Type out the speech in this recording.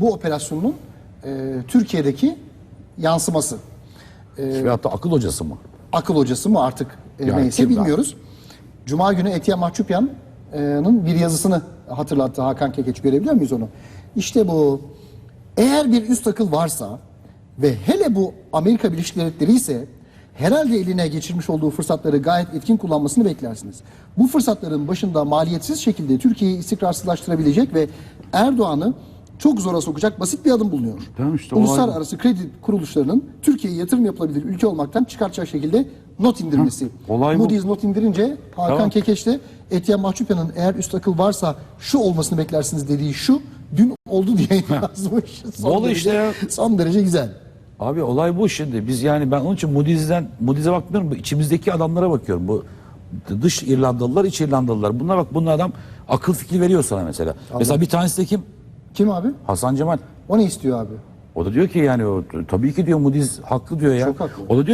bu operasyonun e, Türkiye'deki yansıması. Ve hatta akıl hocası mı? Akıl hocası mı artık e, Yani neyse kim bilmiyoruz. Cuma günü Etiye Mahçupyan'ın bir yazısını hatırlattı Hakan Kekeç. Görebiliyor muyuz onu? İşte bu. Eğer bir üst akıl varsa ve hele bu Amerika Birleşik Devletleri ise herhalde eline geçirmiş olduğu fırsatları gayet etkin kullanmasını beklersiniz. Bu fırsatların başında maliyetsiz şekilde Türkiye'yi istikrarsızlaştırabilecek ve Erdoğan'ı çok zora sokacak basit bir adım bulunuyor. Tamam işte, olay bu. Uluslararası kredi kuruluşlarının Türkiye'ye yatırım yapılabilir ülke olmaktan çıkartacak şekilde not indirmesi. olay bu. Moody's not indirince Hakan Tamam. Kekeç de Etiyen Mahçupyan'ın eğer üst akıl varsa şu olmasını beklersiniz dediği şu dün oldu diye yazmış. Son Bolu derece, işte ya. Son derece güzel. Abi olay bu şimdi. Biz yani ben onun için Moody's'den Moody's'e bakmıyorum. Bu içimizdeki adamlara bakıyorum. Bu dış İrlandalılar, iç İrlandalılar. Bunlar bak bunlar adam akıl fikri veriyor sana mesela. Mesela bir tanesi de kim? Kim abi? Hasan Cemal. O ne istiyor abi? O da diyor ki yani o tabii ki diyor Moody's haklı diyor ya. Çok haklı. O da diyor